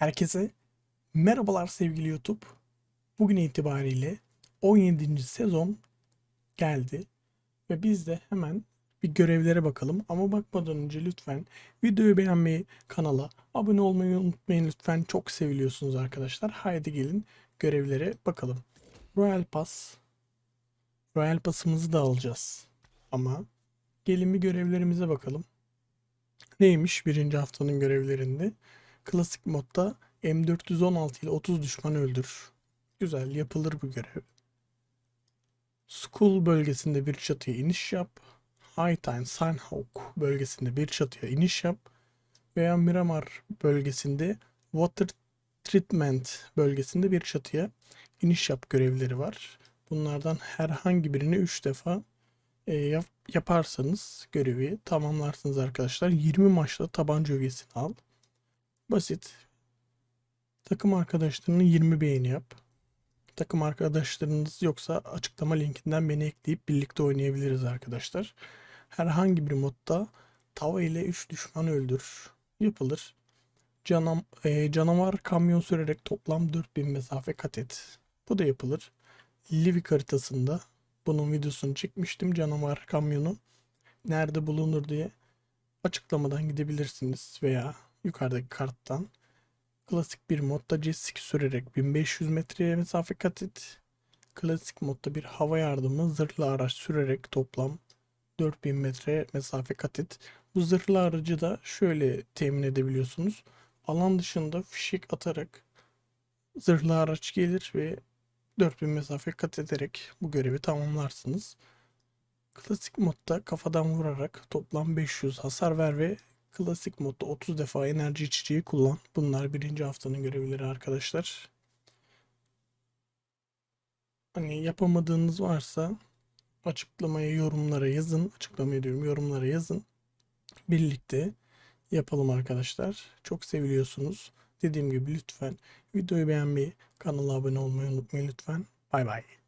Herkese merhabalar sevgili YouTube. Bugün itibariyle 17. sezon geldi ve biz de hemen bir görevlere bakalım. Ama bakmadan önce lütfen videoyu beğenmeyi, kanala abone olmayı unutmayın lütfen. Çok seviliyorsunuz arkadaşlar. Haydi gelin görevlere bakalım. Royal Pass. Royal Pass'ımızı da alacağız. Ama gelin bir görevlerimize bakalım. Neymiş birinci haftanın görevlerinde? Klasik modda M416 ile 30 düşman öldür. Güzel yapılır bu görev. School bölgesinde bir çatıya iniş yap. Hightown Sunhawk bölgesinde bir çatıya iniş yap. Veya Miramar bölgesinde Water Treatment bölgesinde bir çatıya iniş yap görevleri var. Bunlardan herhangi birini 3 defa e, yap- yaparsanız görevi tamamlarsınız arkadaşlar. 20 maçta tabanca ögesini al. Basit. Takım arkadaşlarının 20 beğeni yap. Takım arkadaşlarınız yoksa açıklama linkinden beni ekleyip birlikte oynayabiliriz arkadaşlar. Herhangi bir modda tava ile 3 düşman öldür. Yapılır. Canam, e, canavar kamyon sürerek toplam 4000 mesafe kat et. Bu da yapılır. Livik haritasında bunun videosunu çekmiştim. Canavar kamyonu nerede bulunur diye açıklamadan gidebilirsiniz veya yukarıdaki karttan. Klasik bir modda jet ski sürerek 1500 metreye mesafe kat et. Klasik modda bir hava yardımı zırhlı araç sürerek toplam 4000 metre mesafe kat et. Bu zırhlı aracı da şöyle temin edebiliyorsunuz. Alan dışında fişek atarak zırhlı araç gelir ve 4000 mesafe kat ederek bu görevi tamamlarsınız. Klasik modda kafadan vurarak toplam 500 hasar ver ve klasik modda 30 defa enerji içeceği kullan. Bunlar birinci haftanın görevleri arkadaşlar. Hani yapamadığınız varsa açıklamaya yorumlara yazın. Açıklamaya diyorum yorumlara yazın. Birlikte yapalım arkadaşlar. Çok seviliyorsunuz. Dediğim gibi lütfen videoyu beğenmeyi, kanala abone olmayı unutmayın lütfen. Bay bay.